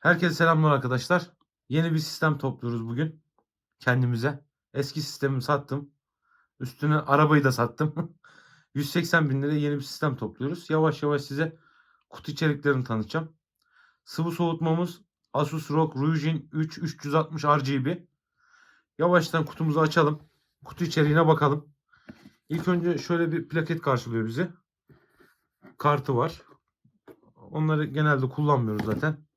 Herkese selamlar arkadaşlar. Yeni bir sistem topluyoruz bugün kendimize. Eski sistemimi sattım. Üstüne arabayı da sattım. 180 bin liraya yeni bir sistem topluyoruz. Yavaş yavaş size kutu içeriklerini tanıtacağım. Sıvı soğutmamız Asus ROG Ryujin 3 360 RGB. Yavaştan kutumuzu açalım. Kutu içeriğine bakalım. İlk önce şöyle bir plaket karşılıyor bizi. Kartı var. Onları genelde kullanmıyoruz zaten.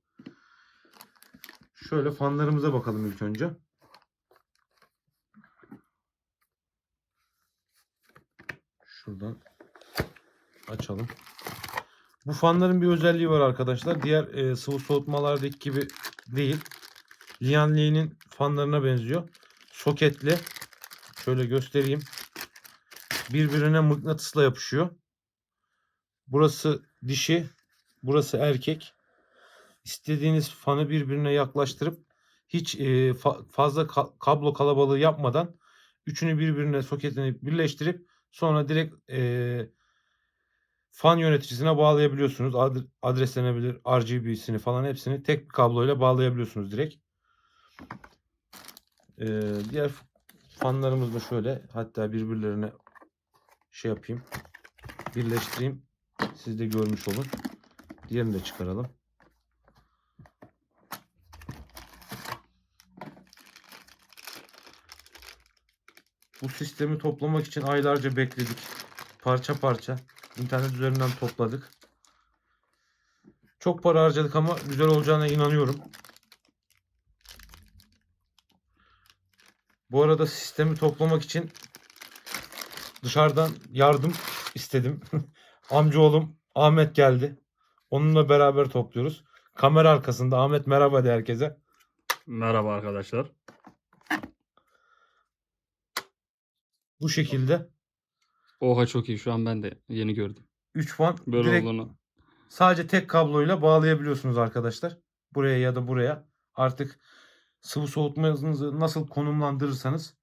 Şöyle fanlarımıza bakalım ilk önce. Şuradan açalım. Bu fanların bir özelliği var arkadaşlar. Diğer e, sıvı soğutmalardaki gibi değil. Lianli'nin fanlarına benziyor. Soketli. Şöyle göstereyim. Birbirine mıknatısla yapışıyor. Burası dişi, burası erkek. İstediğiniz fanı birbirine yaklaştırıp hiç e, fa- fazla ka- kablo kalabalığı yapmadan üçünü birbirine soketini birleştirip sonra direkt e, fan yöneticisine bağlayabiliyorsunuz. Ad- adreslenebilir RGB'sini falan hepsini tek bir kabloyla bağlayabiliyorsunuz direkt. E, diğer fanlarımız da şöyle hatta birbirlerine şey yapayım birleştireyim siz de görmüş olun. Diğerini de çıkaralım. Bu sistemi toplamak için aylarca bekledik. Parça parça. internet üzerinden topladık. Çok para harcadık ama güzel olacağına inanıyorum. Bu arada sistemi toplamak için dışarıdan yardım istedim. Amcaoğlum Ahmet geldi. Onunla beraber topluyoruz. Kamera arkasında Ahmet merhaba de herkese. Merhaba arkadaşlar. Bu şekilde Oha çok iyi şu an ben de yeni gördüm. 3 fan Böyle direkt olduğunu. sadece tek kabloyla bağlayabiliyorsunuz arkadaşlar. Buraya ya da buraya. Artık sıvı soğutmanızı nasıl konumlandırırsanız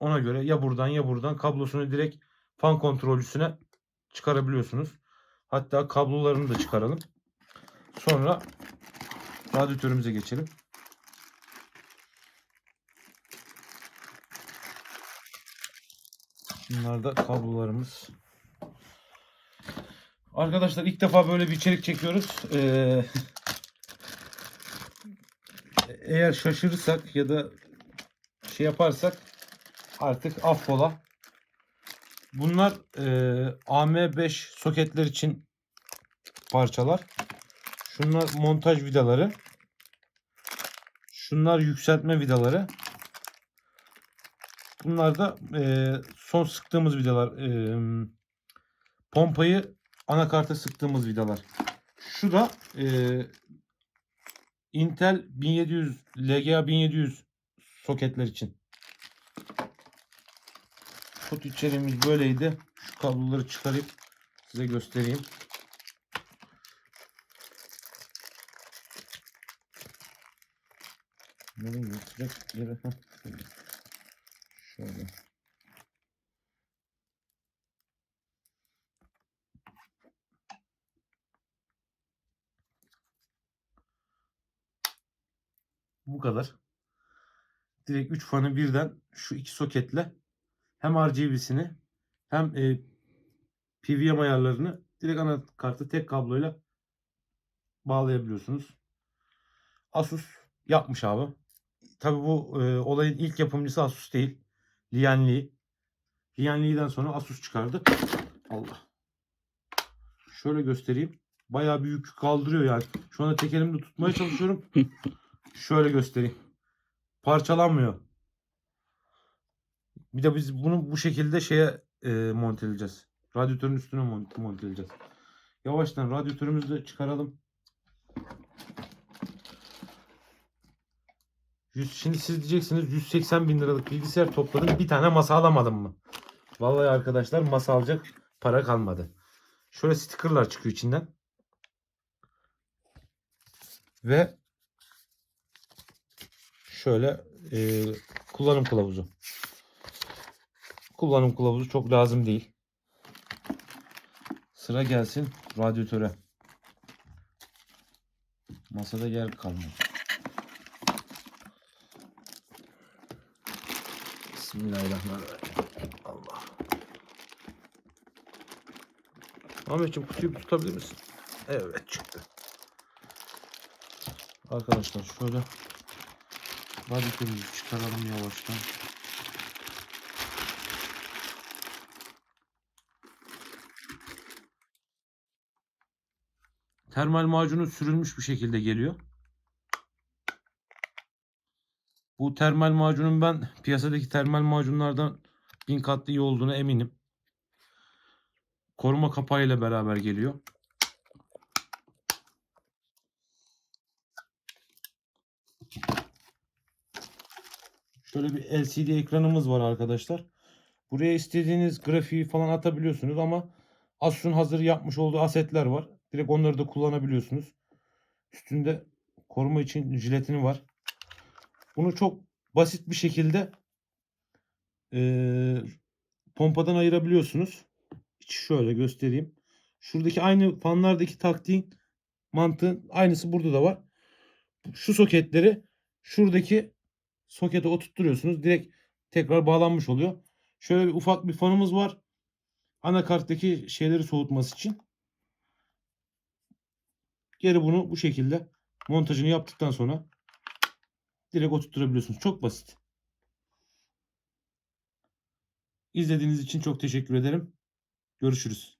ona göre ya buradan ya buradan kablosunu direkt fan kontrolcüsüne çıkarabiliyorsunuz. Hatta kablolarını da çıkaralım. Sonra radyatörümüze geçelim. Bunlar da kablolarımız. Arkadaşlar ilk defa böyle bir içerik çekiyoruz. Ee, eğer şaşırırsak ya da şey yaparsak artık affola. Bunlar e, AM5 soketler için parçalar. Şunlar montaj vidaları. Şunlar yükseltme vidaları. Bunlar da e, son sıktığımız vidalar. E, pompayı anakarta sıktığımız vidalar. Şu da e, Intel 1700 LGA 1700 soketler için. Kutu içeriğimiz böyleydi. Şu kabloları çıkarıp size göstereyim. Nereye götürecek? Şöyle. Bu kadar. Direkt 3 fanı birden şu iki soketle hem RGB'sini hem e, PWM ayarlarını direkt anakartı tek kabloyla bağlayabiliyorsunuz. Asus yapmış abi. Tabi bu e, olayın ilk yapımcısı Asus değil. Lianli. Lianli'den sonra Asus çıkardı. Allah. Şöyle göstereyim. Bayağı büyük yük kaldırıyor yani. Şu anda tek elimde tutmaya çalışıyorum. Şöyle göstereyim. Parçalanmıyor. Bir de biz bunu bu şekilde şeye e, monteleyeceğiz. Radyatörün üstüne mont- monteleyeceğiz. Yavaştan radyatörümüzü de çıkaralım. Yüz- Şimdi siz diyeceksiniz 180 bin liralık bilgisayar topladım bir tane masa alamadım mı? Vallahi arkadaşlar masa alacak para kalmadı. Şöyle stickerlar çıkıyor içinden. Ve şöyle e, kullanım kılavuzu. Kullanım kılavuzu çok lazım değil. Sıra gelsin radyatöre. Masada yer kalmadı. Bismillahirrahmanirrahim. Allah. Ahmetciğim kutuyu tutabilir misin? Evet çıktı. Arkadaşlar şöyle radikülümüzü çıkaralım yavaştan. Termal macunu sürülmüş bir şekilde geliyor. Bu termal macunun ben piyasadaki termal macunlardan bin kat iyi olduğuna eminim. Koruma kapağı ile beraber geliyor. Şöyle bir LCD ekranımız var arkadaşlar. Buraya istediğiniz grafiği falan atabiliyorsunuz ama Asus'un hazır yapmış olduğu asetler var. Direkt onları da kullanabiliyorsunuz. Üstünde koruma için jiletini var. Bunu çok basit bir şekilde eee, pompadan ayırabiliyorsunuz. Şöyle göstereyim. Şuradaki aynı fanlardaki taktiğin mantığın aynısı burada da var. Şu soketleri şuradaki sokete oturtturuyorsunuz. Direkt tekrar bağlanmış oluyor. Şöyle bir ufak bir fanımız var. Anakarttaki şeyleri soğutması için. Geri bunu bu şekilde montajını yaptıktan sonra direkt oturtturabiliyorsunuz. Çok basit. İzlediğiniz için çok teşekkür ederim. Görüşürüz.